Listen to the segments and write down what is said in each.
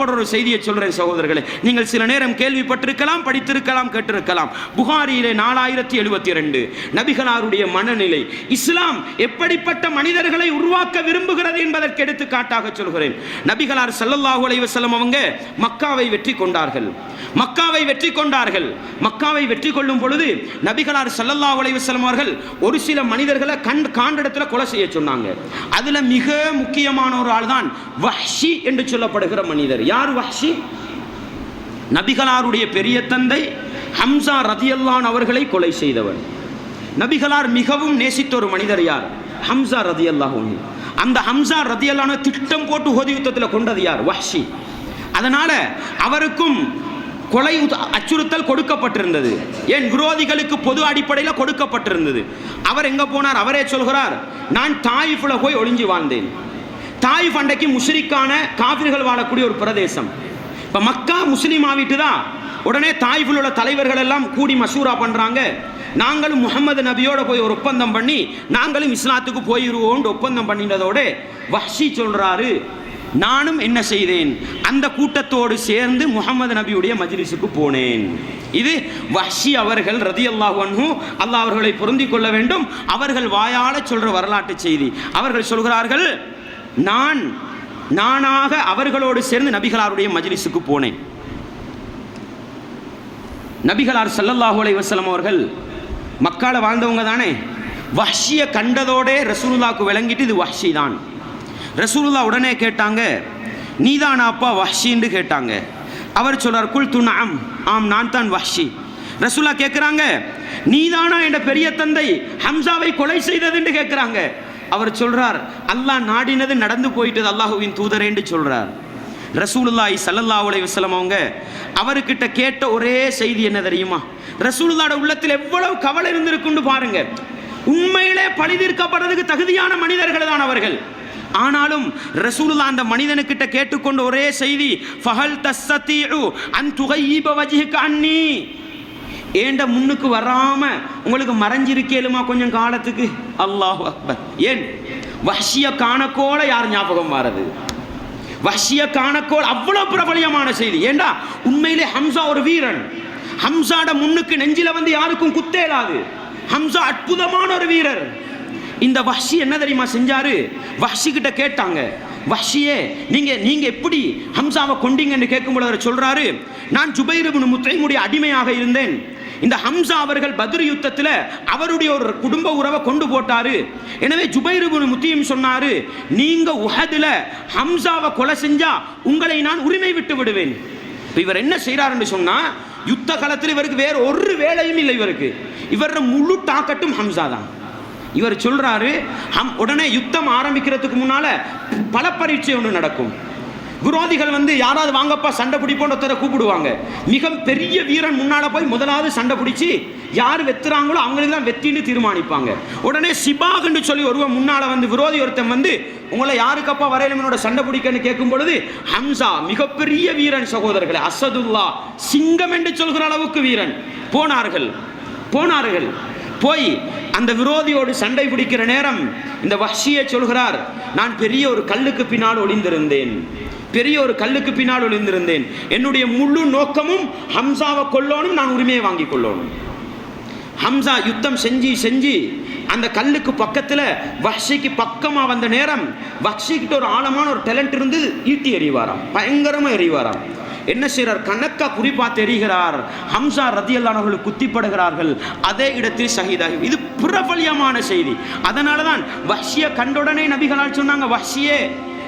ஒரு செய்தியை சொல்றேன் சகோதரர்களே. நீங்கள் சில நேரம் கேள்விப்பட்டிருக்கலாம் படித்திருக்கலாம் கேட்டிருக்கலாம். புகாரியிலே நாலாயிரத்தி எழுபத்தி ரெண்டு நபிகளாருடைய மனநிலை. இஸ்லாம் எப்படிப்பட்ட மனிதர்களை உருவாக்க விரும்புகிறது என்பதற்கு எடுத்துக்காட்டாக சொல்கிறேன். நபிகளார் சல்லல்லாஹு அலைவசல்லம் அவங்க மக்காவை வெற்றி கொண்டார்கள். மக்காவை வெற்றி கொண்டார்கள். மக்காவை வெற்றி கொள்ளும் பொழுது நபிகளார் சல்லல்லாஹு அலைவசல்லம் அவர்கள் ஒரு சில மனிதர்களை கண் காண்டிடத்துல கொலை செய்ய சொன்னாங்க. அதுல மிக முக்கியமான ஒரு ஆள் தான் வஹ்ஷி என்று சொல்லப்படுகிற மனிதர் யார் வஹ்ஷி? நபிகளாருடைய பெரிய தந்தை ஹம்சா ரதியல்லான் அவர்களை கொலை செய்தவர். நபிகளார் மிகவும் நேசித்த ஒரு மனிதர் யார்? ஹம்சா ரதியல்லாஹ் அந்த ஹம்சா ரதியல்லான திட்டம் போட்டு ஹோதி யுத்தத்தில் கொண்டது யார்? வஹ்ஷி. அதனால் அவருக்கும் கொலை அச்சுறுத்தல் கொடுக்கப்பட்டிருந்தது. என் விரோதிகளுக்கு பொது அடிப்படையில் கொடுக்கப்பட்டிருந்தது. அவர் எங்கே போனார்? அவரே சொல்கிறார் நான் தாயிஃபில் போய் ஒளிஞ்சு வாழ்ந்தேன். தாய் பண்டைக்கு முஷ்ரிக்கான காவிர்கள் வாழக்கூடிய ஒரு பிரதேசம். இப்போ மக்கா முஸ்லீம் ஆவிட்டு தான் உடனே தாயிஃபில் உள்ள தலைவர்கள் எல்லாம் கூடி மசூரா பண்ணுறாங்க நாங்களும் முகமது நபியோட போய் ஒரு ஒப்பந்தம் பண்ணி நாங்களும் இஸ்லாத்துக்கு போயிடுவோம்னு ஒப்பந்தம் பண்ணினதோடு வஹ்ஷி சொல்றாரு. நானும் என்ன செய்தேன்? அந்த கூட்டத்தோடு சேர்ந்து முகமது நபியுடைய மஜ்லிஸுக்கு போனேன். இது வஹ்ஷி அவர்கள் ரதி அல்லாஹு அல்லாஹ் அவர்களை பொருந்திக் கொள்ள வேண்டும். அவர்கள் வாயால சொல்ற வரலாற்று செய்தி. அவர்கள் சொல்கிறார்கள் நான் நானாக அவர்களோடு சேர்ந்து நபிகளாருடைய மஜ்லிஸுக்கு போனேன். நபிகளார் சல்லல்லாஹு அலைஹி அவர்கள் மக்கால வாழ்ந்தவங்க தானே வஹ்ஷியை கண்டதோடே ரசூலுல்லாவுக்கு விளங்கிட்டு இது வஹ்ஷி தான். ரசூலுல்லா உடனே கேட்டாங்க நீதானா அப்பா வஹ்ஷின்னு கேட்டாங்க. அவர் சொல்றார் குல் துணாம் ஆம் நான் தான் வஹ்ஷி. ரசூலா கேட்குறாங்க நீதானா என்ற பெரிய தந்தை ஹம்சாவை கொலை செய்ததுன்னு கேட்குறாங்க அவர் சொல்றார் அல்லாஹ் நாடினது நடந்து போயிட்டது அல்லாஹுவின் தூதரேன்னு சொல்றார். ரசூலுல்லாய் சல்லல்லா உலை வசலம் அவங்க அவர்கிட்ட கேட்ட ஒரே செய்தி என்ன தெரியுமா? ரசூலுல்லாட உள்ளத்தில் எவ்வளவு கவலை இருந்திருக்குன்னு பாருங்க. உண்மையிலே பழி தீர்க்கப்படுறதுக்கு தகுதியான மனிதர்கள் தான் அவர்கள். ஆனாலும் ரசூலுல்லாஹ் அந்த மனிதனுக்கிட்ட கேட்டுக்கொண்ட ஒரே செய்தி ஃபஹல் தஸ்ஸதீஉ அன் துகையிப வஜ்ஹக அன்னி ஏண்ட முன்னுக்கு வராம உங்களுக்கு மறைஞ்சிருக்கேலுமா கொஞ்சம் காலத்துக்கு? அல்லாஹ் அக்பர். ஏன்? வஷிய காணக்கோல யார் ஞாபகம் வாரது? வஷிய காணக்கோல் அவ்வளவு பிரபலியமான செய்தி. ஏண்டா? உண்மையிலே ஹம்சா ஒரு வீரன். ஹம்சாட முன்னுக்கு நெஞ்சில வந்து யாருக்கும் குத்தேலாது ஹம்சா அற்புதமான ஒரு வீரர். இந்த வஷி என்ன தெரியுமா செஞ்சாரு? வஷி கிட்ட கேட்டாங்க. வஷியே நீங்க நீங்க எப்படி ஹம்சாவை கொண்டீங்கன்னு கேட்கும்போது அவர் சொல்றாரு நான் ஜுபைர் இப்னு முத்தைமுடைய அடிமையாக இருந்தேன். இந்த ஹம்சா அவர்கள் பத்ர் யுத்தத்தில் அவருடைய ஒரு குடும்ப உறவை கொண்டு போட்டாரு. எனவே ஜுபைர் முத்தியும் சொன்னாரு நீங்க உஹதுல ஹம்சாவை கொலை செஞ்சா உங்களை நான் உரிமை விட்டு விடுவேன். இவர் என்ன செய்கிறாருன்னு சொன்னால் யுத்த காலத்தில் இவருக்கு வேற ஒரு வேலையும் இல்லை இவருக்கு. இவரோட முழு டாக்கட்டும் ஹம்சா தான். இவர் சொல்றாரு ஹம் உடனே யுத்தம் ஆரம்பிக்கிறதுக்கு முன்னால பல பரீட்சை ஒன்று நடக்கும். விரோதிகள் வந்து யாராவது வாங்கப்பா சண்டை பிடிப்போன்னு ஒருத்தரை கூப்பிடுவாங்க. மிக பெரிய வீரன் முன்னால போய் முதலாவது சண்டை பிடிச்சி யார் வெத்துறாங்களோ அவங்களுக்கு தான் வெத்தின்னு தீர்மானிப்பாங்க. உடனே சிபாகுன்னு சொல்லி ஒருவன் முன்னால வந்து விரோதி ஒருத்தன் வந்து உங்களை யாருக்கப்பா வரையிலும் என்னோட சண்டை பிடிக்கன்னு கேட்கும் பொழுது ஹம்சா மிகப்பெரிய வீரன் சகோதரர்களே அசதுல்லா சிங்கம் என்று சொல்கிற அளவுக்கு வீரன். போனார்கள். போனார்கள். போய் அந்த விரோதியோடு சண்டை பிடிக்கிற நேரம் இந்த வஹ்ஷியை சொல்கிறார் நான் பெரிய ஒரு கல்லுக்கு பின்னால் ஒளிந்திருந்தேன். பெரிய ஒரு கல்லுக்கு பின்னால் ஒளிந்திருந்தேன். என்னுடைய முழு நோக்கமும் ஹம்சாவை கொல்லணும் நான் உரிமையை வாங்கி கொள்ளணும் ஹம்சா யுத்தம் செஞ்சு செஞ்சு அந்த கல்லுக்கு பக்கத்தில் வஹ்ஷிக்கு பக்கமாக வந்த நேரம் வஹ்ஷிக்கிட்ட ஒரு ஆழமான ஒரு டேலண்ட் இருந்து ஈட்டி எறிவாராம் பயங்கரமாக எறிவாராம். என்ன செய்கிறார் கணக்கா குறிப்பாத்து எறிகிறார். ஹம்சா ரத்தியல்லானவர்கள் குத்திப்படுகிறார்கள். அதே இடத்தில் சகிதாகி இது பிரபலியமான செய்தி. அதனால தான் வஹ்ஷியை கண்டுடனே நபிகளால் சொன்னாங்க வஹ்ஷியே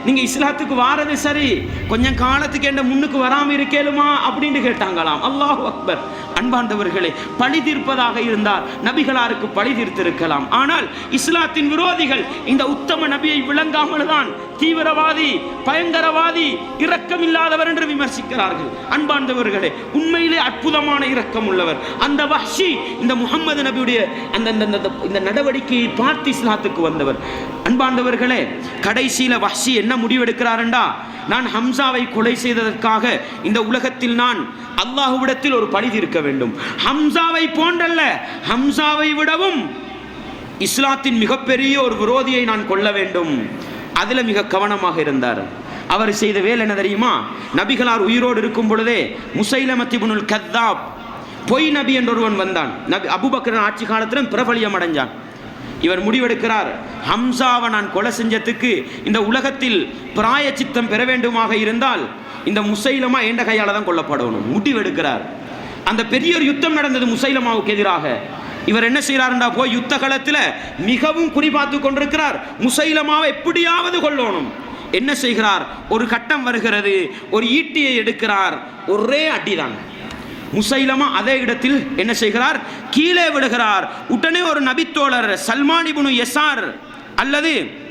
நீங்க இஸ்லாத்துக்கு வாரது சரி. கொஞ்சம் காலத்துக்கு என்ன முன்னுக்கு வராம இருக்கேலுமா? அப்படின்னு கேட்டாங்களாம். அல்லாஹ் அக்பர். அன்பாண்டவர்களே பழி தீர்ப்பதாக இருந்தால் நபிகளாருக்கு பழி தீர்த்திருக்கலாம். ஆனால் இஸ்லாத்தின் விரோதிகள் இந்த உத்தம நபியை விளங்காமல் தான் தீவிரவாதி பயங்கரவாதி இரக்கமில்லாதவர் என்று விமர்சிக்கிறார்கள். அன்பாண்டவர்களே உண்மையிலே அற்புதமான இரக்கம் உள்ளவர் அந்த வஹ்ஷி இந்த முகமது நபியுடைய அந்த- இந்த நடவடிக்கையை பார்த்து இஸ்லாத்துக்கு வந்தவர். அன்பார்ந்தவர்களே கடைசியில வஹ்ஷி என்ன முடிவெடுக்கிறாரண்டா? நான் ஹம்சாவை கொலை செய்ததற்காக இந்த உலகத்தில் நான் அல்லாஹ்விடத்தில் ஒரு பழி தீர்க்க வேண்டும். ஹம்சாவை போன்றல்ல ஹம்சாவை விடவும் இஸ்லாத்தின் மிகப்பெரிய ஒரு விரோதியை நான் கொள்ள வேண்டும். அதில் மிக கவனமாக இருந்தார். அவர் செய்த வேலை என்ன தெரியுமா? நபிகளார் உயிரோடு இருக்கும் பொழுதே முசைலமத்திபுனுல் கத்தாப் பொய் நபி என்றொருவன் வந்தான். நபி அபுபக்கரன் ஆட்சி காலத்திலும் பிரபலியம் அடைஞ்சான். இவர் முடிவெடுக்கிறார். ஹம்சாவை நான் கொலை செஞ்சதுக்கு இந்த உலகத்தில் பிராய சித்தம் பெற வேண்டுமாக இருந்தால் இந்த முசைலமா என்ற கையால் தான் கொல்லப்படணும்? முடிவெடுக்கிறார். அந்த பெரிய ஒரு யுத்தம் நடந்தது முசைலமாவுக்கு எதிராக. இவர் என்ன செய்கிறாருண்டா போய் யுத்த களத்தில் மிகவும் குறிபார்த்து கொண்டிருக்கிறார். முசைலமாவை எப்படியாவது கொல்லணும். என்ன செய்கிறார்? ஒரு கட்டம் வருகிறது. ஒரு ஈட்டியை எடுக்கிறார். ஒரே அடிதான். முசைலமா அதே இடத்தில் என்ன செய்கிறார்? கீழே விடுகிறார். உடனே ஒரு நபித்தோழர் சல்மான் இப்னு எஸ்ஆர் அல்லது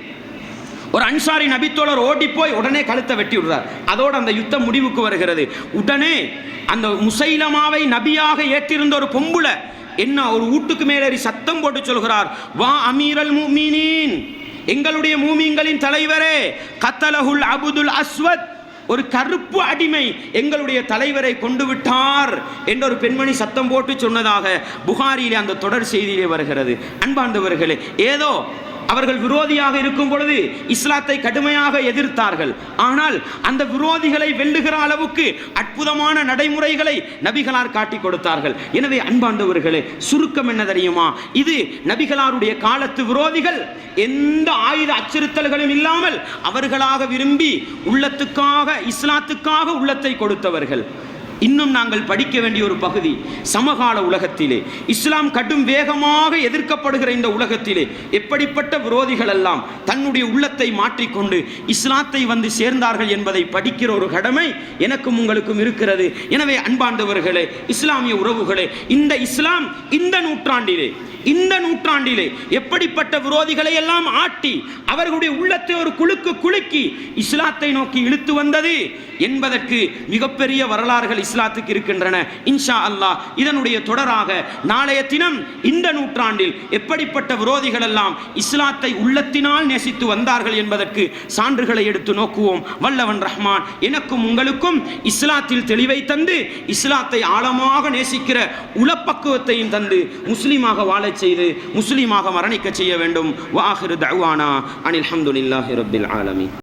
ஒரு அன்சாரி நபித்தோழர் ஓடி போய் உடனே கழுத்தை வெட்டி விடுறார். அதோடு அந்த யுத்தம் முடிவுக்கு வருகிறது. உடனே அந்த முசைலமாவை நபியாக ஏற்றிருந்த ஒரு பொம்புல என்ன ஒரு வீட்டுக்கு மேலேறி சத்தம் போட்டு சொல்கிறார். வா அமீரல் மூமீனின் எங்களுடைய மூமீன்களின் தலைவரே கத்தலஹுல் அபுதுல் அஸ்வத் ஒரு கருப்பு அடிமை எங்களுடைய தலைவரை கொண்டு விட்டார் என்ற ஒரு பெண்மணி சத்தம் போட்டு சொன்னதாக புகாரியிலே அந்த தொடர் செய்தியிலே வருகிறது. அன்பாண்டவர்களே ஏதோ அவர்கள் விரோதியாக இருக்கும் பொழுது இஸ்லாத்தை கடுமையாக எதிர்த்தார்கள். ஆனால் அந்த விரோதிகளை வெல்லுகிற அளவுக்கு அற்புதமான நடைமுறைகளை நபிகளார் காட்டி கொடுத்தார்கள். எனவே அன்பாண்டவர்களே சுருக்கம் என்ன தெரியுமா? இது நபிகளாருடைய காலத்து விரோதிகள் எந்த ஆயுத அச்சுறுத்தல்களும் இல்லாமல் அவர்களாக விரும்பி உள்ளத்துக்காக இஸ்லாத்துக்காக உள்ளத்தை கொடுத்தவர்கள். இன்னும் நாங்கள் படிக்க வேண்டிய ஒரு பகுதி சமகால உலகத்திலே. இஸ்லாம் கடும் வேகமாக எதிர்க்கப்படுகிற இந்த உலகத்திலே. எப்படிப்பட்ட விரோதிகள் எல்லாம் தன்னுடைய உள்ளத்தை மாற்றிக்கொண்டு இஸ்லாத்தை வந்து சேர்ந்தார்கள் என்பதை படிக்கிற ஒரு கடமை எனக்கும் உங்களுக்கும் இருக்கிறது. எனவே அன்பாண்டவர்களே இஸ்லாமிய உறவுகளே இந்த இஸ்லாம் இந்த நூற்றாண்டிலே இந்த நூற்றாண்டிலே எப்படிப்பட்ட விரோதிகளை எல்லாம் ஆட்டி அவர்களுடைய உள்ளத்தை ஒரு குலுக்கு குலுக்கி இஸ்லாத்தை நோக்கி இழுத்து வந்தது என்பதற்கு மிகப்பெரிய வரலாறுகள் இஸ்லாத்துக்கு இருக்கின்றன. இன்ஷா அல்லாஹ் இதனுடைய தொடராக நாளைய தினம் இந்த நூற்றாண்டில் எப்படிப்பட்ட விரோதிகள் எல்லாம் இஸ்லாத்தை உள்ளத்தினால் நேசித்து வந்தார்கள் என்பதற்கு சான்றுகளை எடுத்து நோக்குவோம். வல்லவன் ரஹ்மான் எனக்கும் உங்களுக்கும் இஸ்லாத்தில் தெளிவை தந்து இஸ்லாத்தை ஆழமாக நேசிக்கிற உளப்பக்குவத்தையும் தந்து முஸ்லீமாக வாழச் செய்து முஸ்லீமாக மரணிக்க செய்ய வேண்டும். வாஹிரு தவானா அனில் அஹமதுல்லாஹி ரபில் ஆலமி